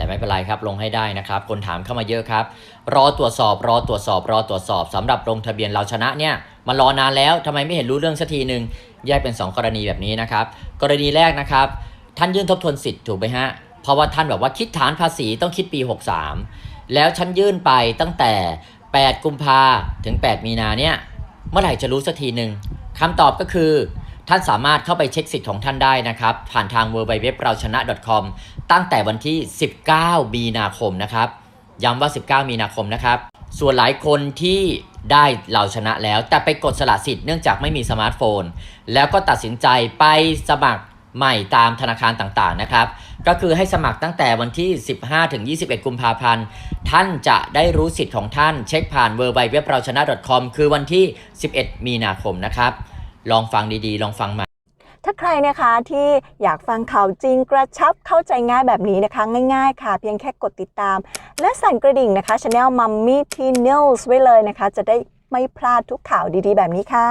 แต่ไม่เป็นไรครับลงให้ได้นะครับคนถามเข้ามาเยอะครับ รอตรวจสอบรอตรวจสอบรอตรวจสอบสำหรับลงทะเบียนเราชนะเนี่ยมารอนานแล้วทำไมไม่เห็นรู้เรื่องสักทีหนึ่งแยกเป็น 2 กรณีแบบนี้นะครับกรณีแรกนะครับ ท่านยื่นทบทวนสิทธิ์ถูกไหมฮะเพราะว่าท่านแบบว่าคิดฐานภาษีต้องคิดปี 63 แล้วฉันยื่นไปตั้งแต่ 8 กุมภาถึง 8 มีนาเนี่ยเมื่อไหร่จะรู้สักทีหนึ่งคำตอบก็คือ ท่านสามารถเข้าไปเช็คสิทธิ์ของท่านได้นะครับ ผ่านทาง w w w เราชนะ .com ตั้งแต่วันที่ 19 มีนาคมนะครับ ย้ำว่า 19 มีนาคมนะครับ ส่วนหลายคนที่ได้เราชนะแล้ว แต่ไปกดสละสิทธิ์เนื่องจากไม่มีสมาร์ทโฟน แล้วก็ตัดสินใจไปสมัครใหม่ตามธนาคารต่างๆนะครับ ก็คือให้สมัครตั้งแต่วันที่ 15 ถึง 21 กุมภาพันธ์ ท่านจะได้รู้สิทธิ์ของท่านเช็คผ่าน w w w เราชนะ .com คือวันที่ 11 มีนาคมนะครับ ลองฟังดีๆ ลองฟังใหม่ถ้าใครนะคะที่อยากฟังข่าวจริงกระชับเข้าใจง่ายแบบนี้นะคะ ง่ายๆ ค่ะ เพียงแค่กดติดตาม และสั่นกระดิ่งนะคะ Channel Mummy T News ไว้เลยนะคะ จะได้ไม่พลาดทุกข่าวดีๆ แบบนี้ค่ะ